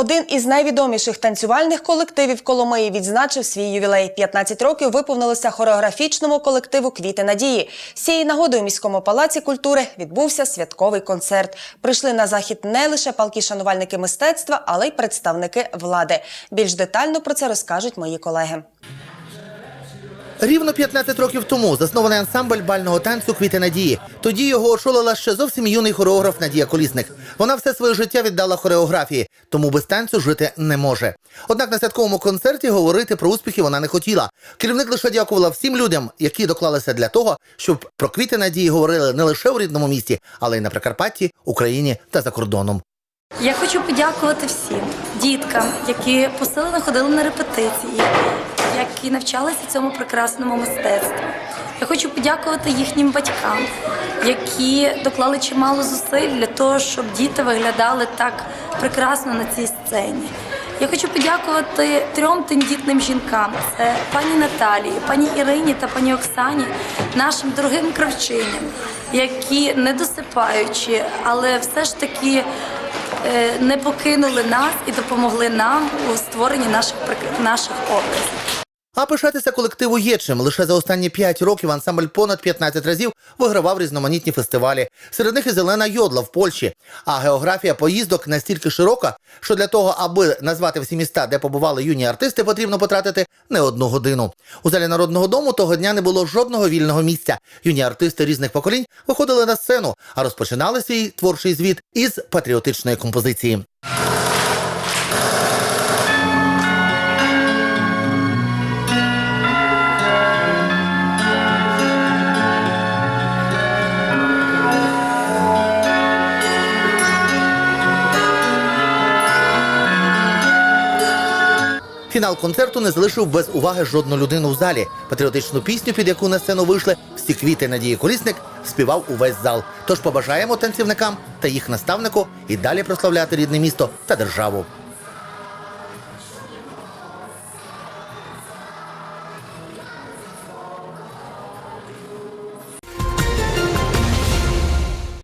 Один із найвідоміших танцювальних колективів Коломиї відзначив свій ювілей. 15 років виповнилося хореографічному колективу Квіти надії. З цієї нагоди у міському палаці культури відбувся святковий концерт. Прийшли на захід не лише палкі шанувальники мистецтва, але й представники влади. Більш детально про це розкажуть мої колеги. Рівно 15 років тому заснований ансамбль бального танцю Квіти надії. Тоді його очолила ще зовсім юний хореограф Надія Колісник. Вона все своє життя віддала хореографії, тому без танцю жити не може. Однак на святковому концерті говорити про успіхи вона не хотіла. Керівник лише дякувала всім людям, які доклалися для того, щоб про квіти надії говорили не лише у рідному місті, але й на Прикарпатті, Україні та за кордоном. Я хочу подякувати всім діткам, які посилено ходили на репетиції, які навчалися цьому прекрасному мистецтву. Я хочу подякувати їхнім батькам, які доклали чимало зусиль для того, щоб діти виглядали так прекрасно на цій сцені. Я хочу подякувати трьом тендітним жінкам: це пані Наталії, пані Ірині та пані Оксані, нашим дорогим кравчиням, які не досипаючи, але все ж таки е, не покинули нас і допомогли нам у створенні наших наших образів. А пишатися колективу є чим. Лише за останні 5 років ансамбль понад 15 разів вигравав різноманітні фестивалі. Серед них і зелена йодла в Польщі. А географія поїздок настільки широка, що для того, аби назвати всі міста, де побували юні артисти, потрібно потратити не одну годину. У залі народного дому того дня не було жодного вільного місця. Юні артисти різних поколінь виходили на сцену, а розпочинали свій творчий звіт із патріотичної композиції. Фінал концерту не залишив без уваги жодну людину в залі. Патріотичну пісню, під яку на сцену вийшли всі квіти Надії Колісник, співав увесь зал. Тож побажаємо танцівникам та їх наставнику і далі прославляти рідне місто та державу.